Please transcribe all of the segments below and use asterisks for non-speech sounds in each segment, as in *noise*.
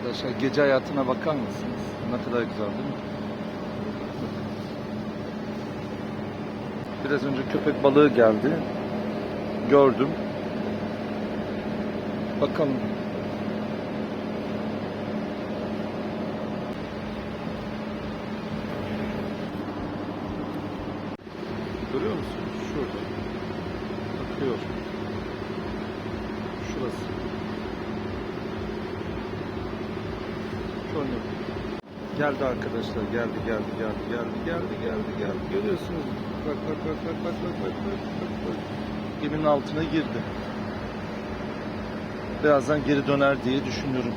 arkadaşlar. Gece hayatına bakar mısınız? Ne kadar güzel değil mi? Biraz önce köpek balığı geldi. Gördüm. Bakalım. Geldi arkadaşlar. Geldi, geldi, geldi, geldi, geldi, geldi, geldi. Görüyorsunuz. Bak, bak, bak, bak, bak, bak, bak, bak, bak. Geminin altına girdi. Birazdan geri döner diye düşünüyorum.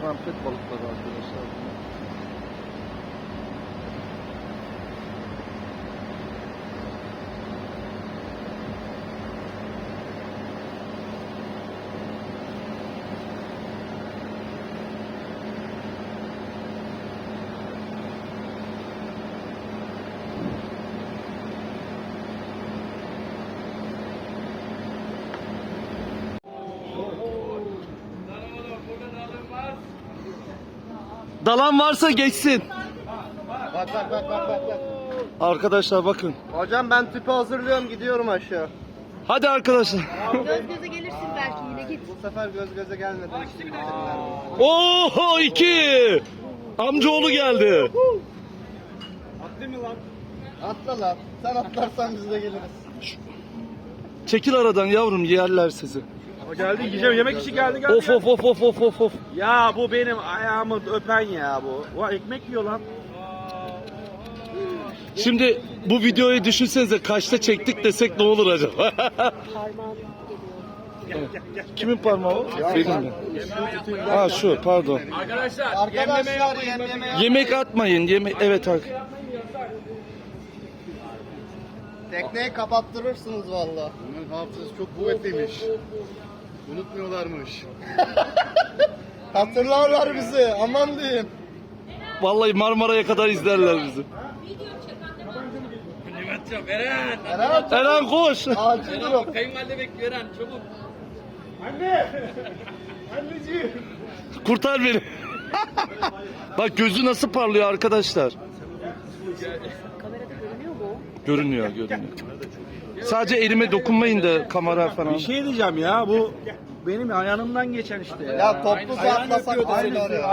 Trampet balıkları arkadaşlar. bunlar. Dalan varsa geçsin. Bak bak bak bak bak. bak. Arkadaşlar bakın. Hocam ben tüpü hazırlıyorum gidiyorum aşağı. Hadi arkadaşlar. Göz göze gelirsin belki yine git. Bu sefer göz göze gelmedi. Oo iki. Amcaoğlu geldi. Atla lan. Sen atlarsan biz de geliriz. Çekil aradan yavrum yerler sizi. Geldi yiyeceğim yemek için geldi geldi. Of of of of of of of. Ya bu benim ayağımı öpen ya bu. Ulan ekmek yiyor lan. Şimdi bu videoyu düşünsenize kaçta çektik desek ne olur acaba? *laughs* Kimin parmağı o? Benim mi? Ha şu pardon. Arkadaşlar yeme Yemek atmayın. Yemek evet ar- Tekneyi kapattırırsınız valla. Bunların hafızası çok kuvvetliymiş. Unutmuyorlarmış. *laughs* Hatırlarlar bizi aman diyeyim. Vallahi Marmara'ya kadar izlerler bizi. Eren Eren koş. acil durum. Kurtar beni. Bak gözü nasıl parlıyor arkadaşlar. Kamerada görünüyor mu? o? Görünüyor, görünüyor. Sadece elime dokunmayın da kamera falan. Bir şey diyeceğim ya bu benim yanımdan geçen işte ya. Ya toplu atlasak aynı oraya.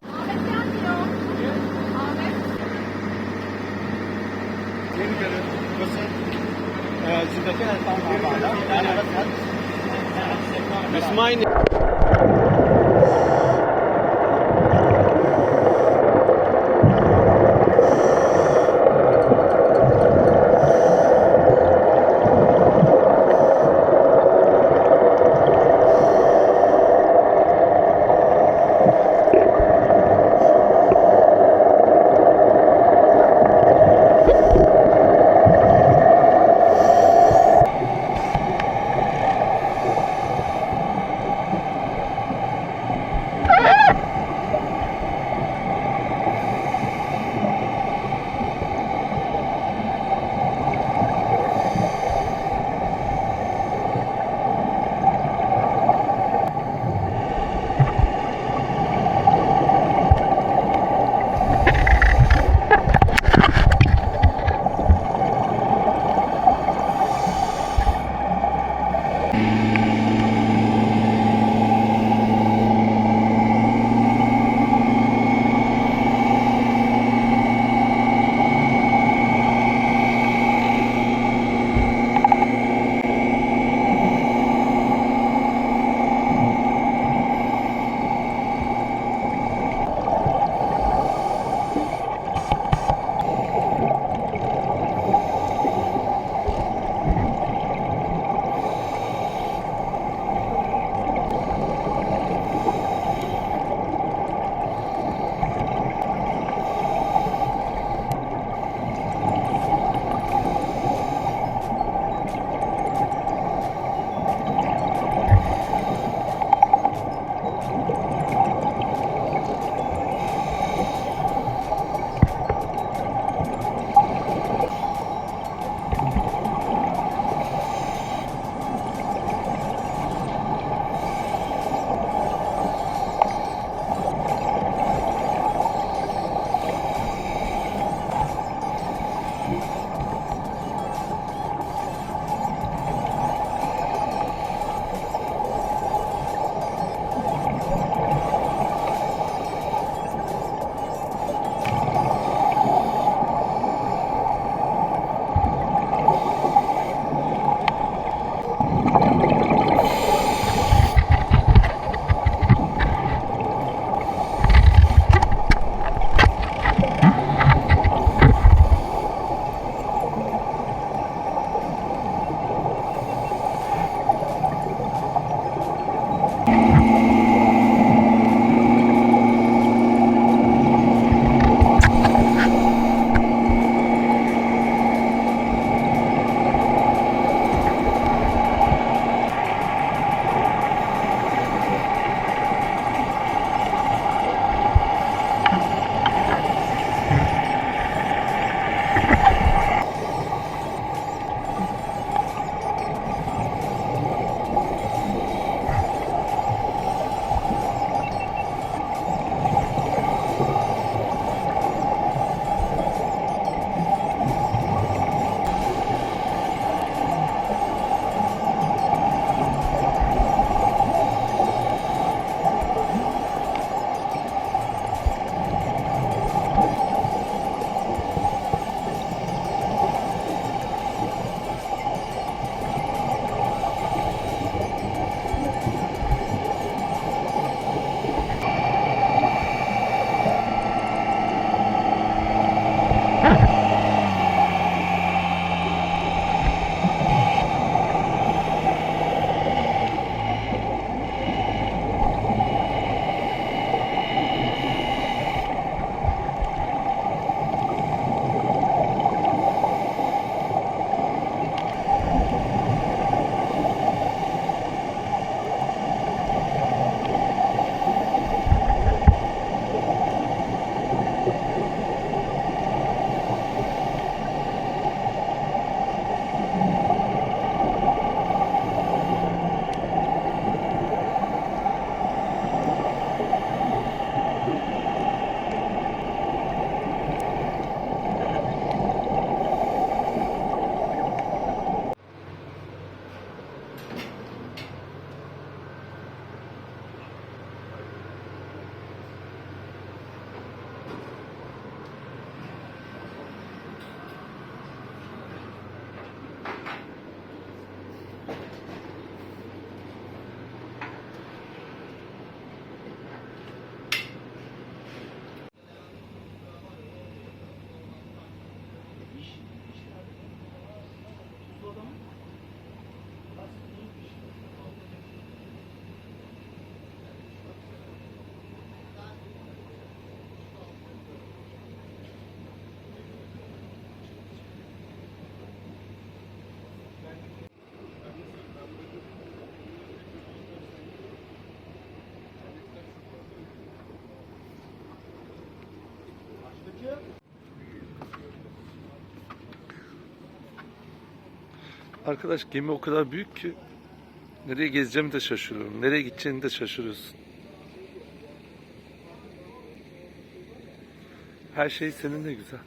Biz Arkadaş gemi o kadar büyük ki nereye gezeceğimi de şaşırıyorum. Nereye gideceğini de şaşırıyorsun. Her şey seninle güzel.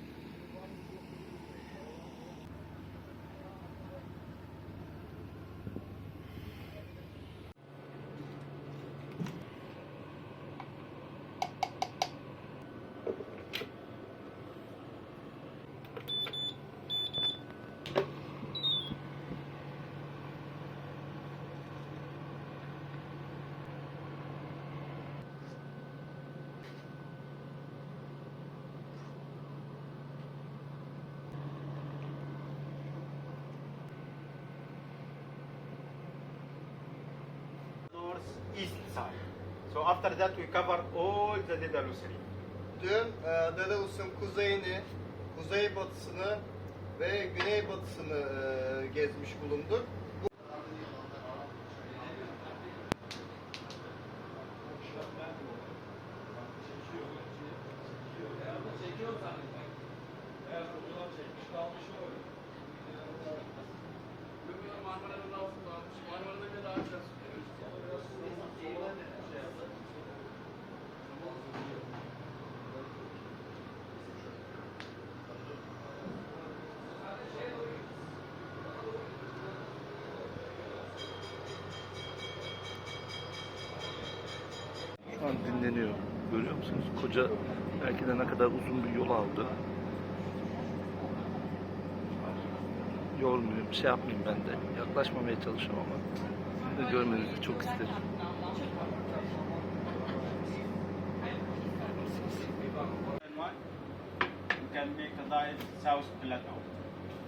East side. So after that we cover all the Dedalus region. Dün e, Daedalus'un kuzeyini, kuzeybatısını ve güneybatısını e, gezmiş bulunduk. An dinleniyor. Görüyor musunuz? Koca belki de ne kadar uzun bir yol aldı. Yormuyor, bir şey yapmayayım ben de. Yaklaşmamaya çalışıyorum ama siz de görmenizi çok isterim.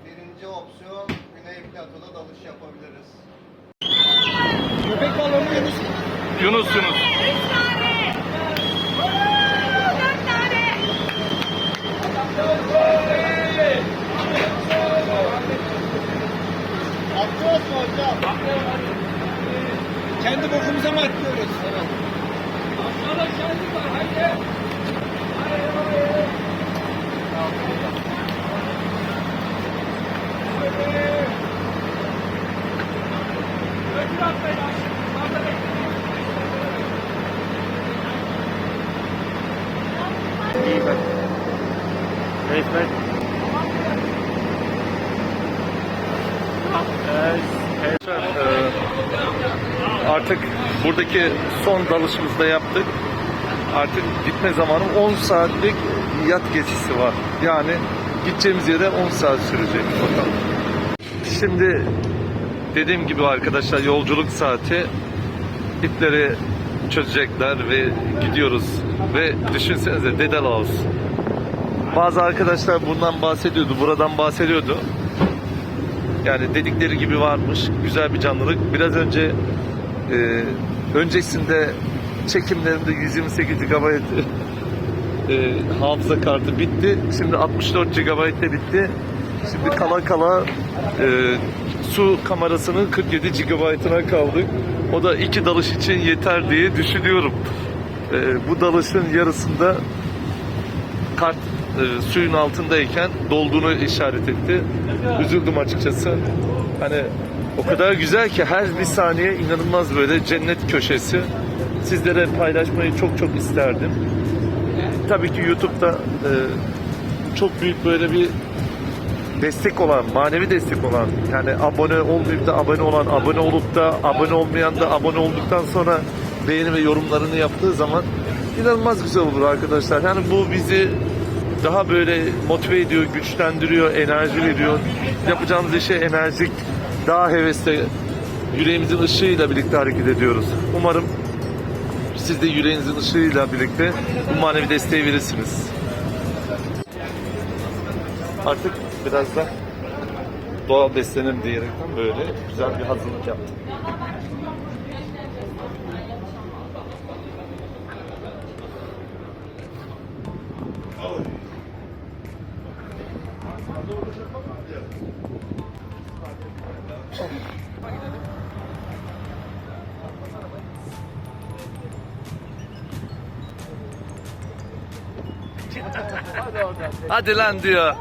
Birinci opsiyon Güney Plato'da dalış yapabiliriz. Yunus Yunus. Atlıyoruz mu hocam? Kendi bokumuza mı atlıyoruz? İyi bak. Evet bak. Ee, Artık buradaki son dalışımızda yaptık. Artık gitme zamanı 10 saatlik yat gezisi var. Yani gideceğimiz yere 10 saat sürecek. Bakalım. Şimdi dediğim gibi arkadaşlar yolculuk saati ipleri çözecekler ve gidiyoruz. Ve düşünsenize Dedalus. Bazı arkadaşlar bundan bahsediyordu, buradan bahsediyordu. Yani dedikleri gibi varmış. Güzel bir canlılık. Biraz önce e, öncesinde çekimlerinde 128 GB e, hafıza kartı bitti. Şimdi 64 GB de bitti. Şimdi kala kala e, su kamerasının 47 GB'ına kaldık. O da iki dalış için yeter diye düşünüyorum. E, bu dalışın yarısında kart e, suyun altındayken dolduğunu işaret etti. Üzüldüm açıkçası. Hani o kadar güzel ki her bir saniye inanılmaz böyle cennet köşesi. Sizlere paylaşmayı çok çok isterdim. Tabii ki YouTube'da e, çok büyük böyle bir destek olan, manevi destek olan, yani abone olmayıp da abone olan, abone olup da abone olmayan da abone olduktan sonra beğeni ve yorumlarını yaptığı zaman inanılmaz güzel olur arkadaşlar. Yani bu bizi daha böyle motive ediyor, güçlendiriyor, enerji veriyor. Yapacağımız işe enerjik, daha hevesle, yüreğimizin ışığıyla birlikte hareket ediyoruz. Umarım siz de yüreğinizin ışığıyla birlikte bu manevi desteği verirsiniz. Artık biraz da doğal beslenelim diyerekten böyle güzel bir hazırlık yaptım. Hadi lan diyor.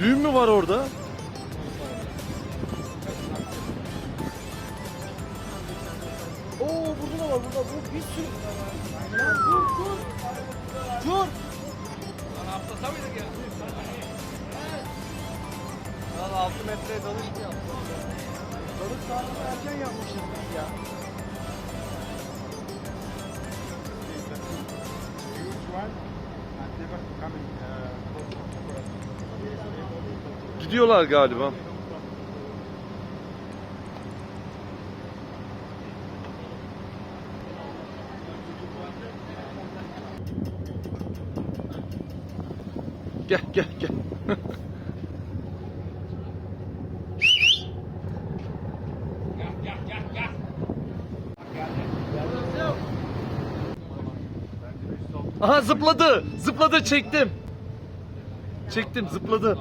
Düğün mü var orada? Oo burada da var burada. Bu bir sürü. Lan dur dur. Dur. Lan 6 metreye dalış mı yaptın? Balık saatini erken yapmışız biz ya. Gidiyorlar galiba. Gel gel gel. Aha zıpladı. Zıpladı çektim. Çektim zıpladı.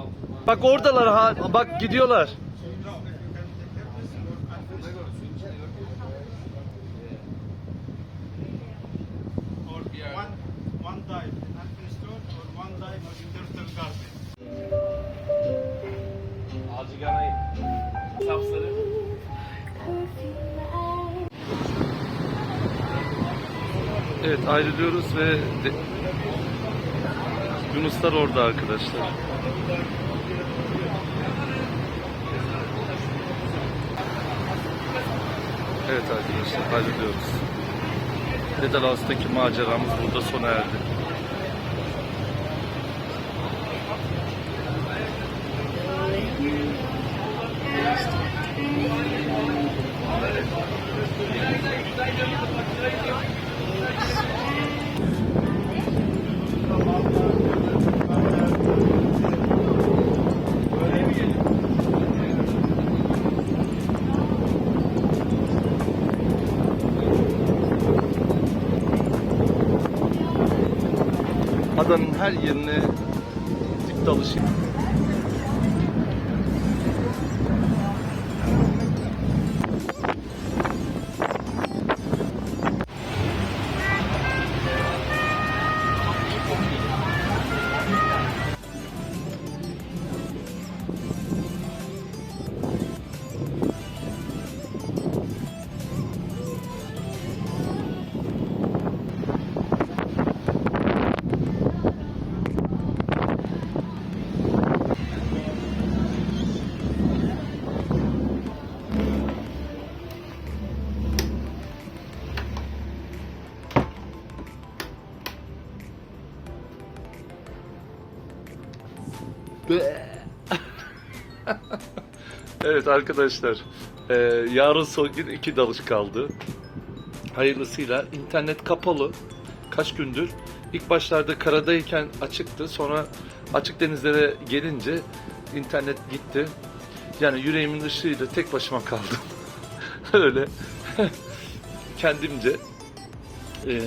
Bak oradalar ha. Bak gidiyorlar. Yanayım. Sapsarı. Evet ayrılıyoruz ve Yunuslar orada arkadaşlar. Evet arkadaşlar ayrılıyoruz. Pedalas'taki maceramız burada sona erdi. Her yerine dik dalış evet arkadaşlar. eee, yarın son gün iki dalış kaldı. Hayırlısıyla internet kapalı. Kaç gündür. İlk başlarda karadayken açıktı. Sonra açık denizlere gelince internet gitti. Yani yüreğimin ışığıyla tek başıma kaldım. *laughs* Öyle *laughs* kendimce eee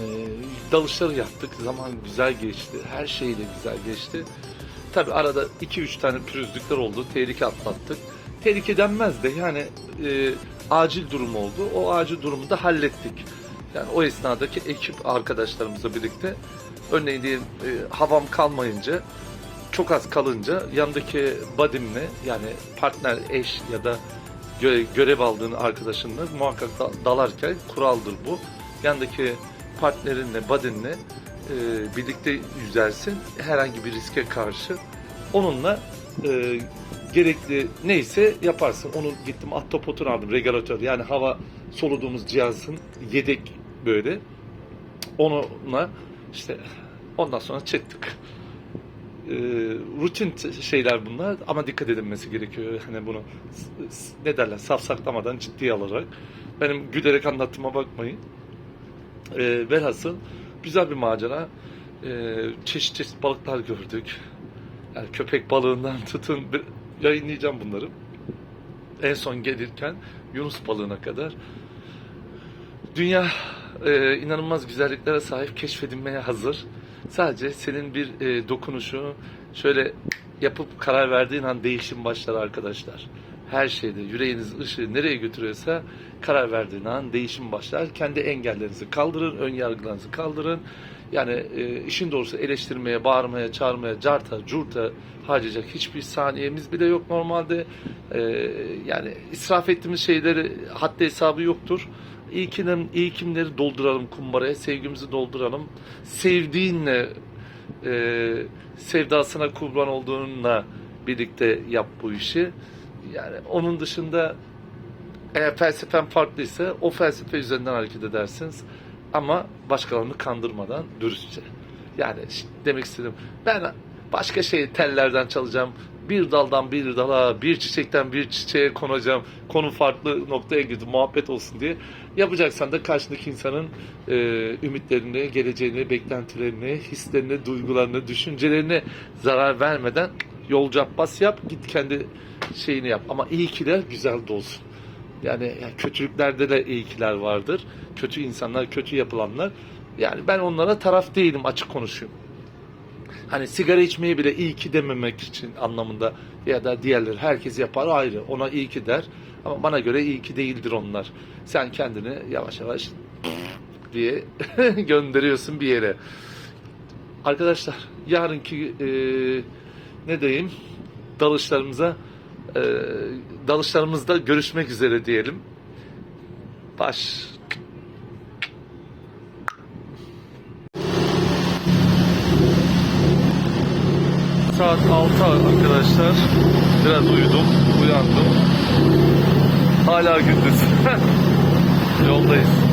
dalışları yaptık. Zaman güzel geçti. Her şeyle güzel geçti. Tabi arada 2-3 tane pürüzlükler oldu. Tehlike atlattık. Tehlike denmez de yani e, acil durum oldu. O acil durumu da hallettik. Yani o esnadaki ekip arkadaşlarımızla birlikte örneğin diyelim e, havam kalmayınca çok az kalınca yandaki badimle yani partner eş ya da gö- görev aldığın arkadaşınla muhakkak da- dalarken kuraldır bu. Yandaki partnerinle, badinle e, birlikte yüzersin herhangi bir riske karşı. Onunla e, gerekli neyse yaparsın. Onu gittim ahtapotunu aldım regülatör yani hava soluduğumuz cihazın yedek böyle. Onunla işte ondan sonra çıktık. E, rutin t- şeyler bunlar ama dikkat edilmesi gerekiyor. Hani bunu ne derler safsaklamadan ciddiye alarak. Benim gülerek anlattığıma bakmayın. E, velhasıl güzel bir macera. E, çeşit çeşit balıklar gördük. Yani köpek balığından tutun yayınlayacağım bunları. En son gelirken Yunus balığına kadar. Dünya e, inanılmaz güzelliklere sahip keşfedilmeye hazır. Sadece senin bir e, dokunuşu şöyle yapıp karar verdiğin an değişim başlar arkadaşlar. her şeyde yüreğiniz ışığı nereye götürüyorsa karar verdiğin an değişim başlar. Kendi engellerinizi kaldırın, ön yargılarınızı kaldırın. Yani e, işin doğrusu eleştirmeye, bağırmaya, çağırmaya, carta, curta harcayacak hiçbir saniyemiz bile yok normalde. E, yani israf ettiğimiz şeyleri haddi hesabı yoktur. İlkinim, ilkimleri dolduralım kumbaraya, sevgimizi dolduralım. Sevdiğinle, e, sevdasına kurban olduğunla birlikte yap bu işi. Yani onun dışında eğer felsefen farklıysa o felsefe üzerinden hareket edersiniz. Ama başkalarını kandırmadan dürüstçe. Yani demek istedim. Ben başka şey tellerden çalacağım. Bir daldan bir dala, bir çiçekten bir çiçeğe konacağım. Konu farklı noktaya girdi, muhabbet olsun diye. Yapacaksan da karşındaki insanın e, ümitlerini, geleceğini, beklentilerini, hislerini, duygularını, düşüncelerine zarar vermeden yolcu Abbas yap, git kendi şeyini yap. Ama iyi kiler güzel de olsun. Yani, kötülüklerde de iyikiler vardır. Kötü insanlar, kötü yapılanlar. Yani ben onlara taraf değilim açık konuşayım. Hani sigara içmeyi bile iyi ki dememek için anlamında ya da diğerleri herkes yapar ayrı. Ona iyi ki der. Ama bana göre iyi ki değildir onlar. Sen kendini yavaş yavaş *laughs* diye *laughs* gönderiyorsun bir yere. Arkadaşlar yarınki e, ne diyeyim dalışlarımıza e, dalışlarımızda görüşmek üzere diyelim. Baş. Saat 6 arkadaşlar. Biraz uyudum, uyandım. Hala gündüz. *laughs* Yoldayız.